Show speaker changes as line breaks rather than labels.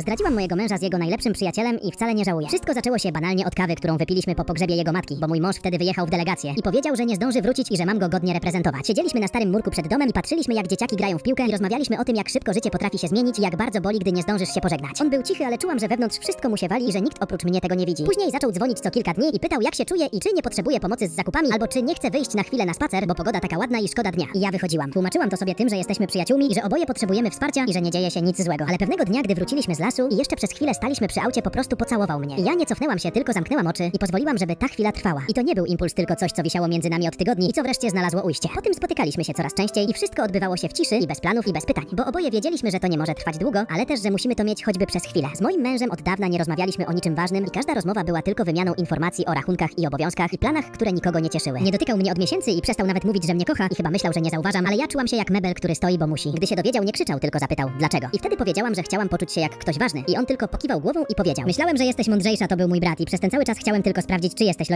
Zdradziłam mojego męża z jego najlepszym przyjacielem i wcale nie żałuję. Wszystko zaczęło się banalnie od kawy, którą wypiliśmy po pogrzebie jego matki, bo mój mąż wtedy wyjechał w delegację i powiedział, że nie zdąży wrócić i że mam go godnie reprezentować. Siedzieliśmy na starym murku przed domem i patrzyliśmy jak dzieciaki grają w piłkę i rozmawialiśmy o tym jak szybko życie potrafi się zmienić i jak bardzo boli, gdy nie zdążysz się pożegnać. On był cichy, ale czułam, że wewnątrz wszystko mu się wali i że nikt oprócz mnie tego nie widzi. Później zaczął dzwonić co kilka dni i pytał jak się czuje i czy nie potrzebuje pomocy z zakupami albo czy nie chce wyjść na chwilę na spacer, bo pogoda taka ładna i szkoda dnia. I ja wychodziłam. Tłumaczyłam to sobie tym, że jesteśmy przyjaciółmi i że oboje potrzebujemy wsparcia i że nie dzieje się nic złego. Ale pewnego dnia, gdy wróciliśmy z lasu i jeszcze przez chwilę staliśmy przy aucie, po prostu pocałował mnie. Ja nie cofnęłam się, tylko zamknęłam oczy i pozwoliłam, żeby ta chwila trwała. I to nie był impuls, tylko coś, co wisiało między nami od tygodni i co wreszcie znalazło ujście. Po tym spotykaliśmy się coraz częściej i wszystko odbywało się w ciszy i bez planów i bez pytań, bo oboje wiedzieliśmy, że to nie może trwać długo, ale też, że musimy to mieć choćby przez chwilę. Z moim mężem od dawna nie rozmawialiśmy o niczym ważnym i każda rozmowa była tylko wymianą informacji o rachunkach i obowiązkach i planach, które nikogo nie cieszyły. Nie dotykał mnie od miesięcy i przestał nawet mówić, że mnie kocha i chyba myślał, że nie zauważam, ale ja czułam się jak mebel, który stoi, bo musi. Gdy się dowiedział, nie krzyczał, tylko zapytał, dlaczego. I wtedy powiedziałam, że chciałam poczuć się jak ktoś ważny i on tylko pokiwał głową i powiedział, myślałem, że jesteś mądrzejsza, to był mój brat i przez ten cały czas chciałem tylko sprawdzić, czy jesteś lojalna.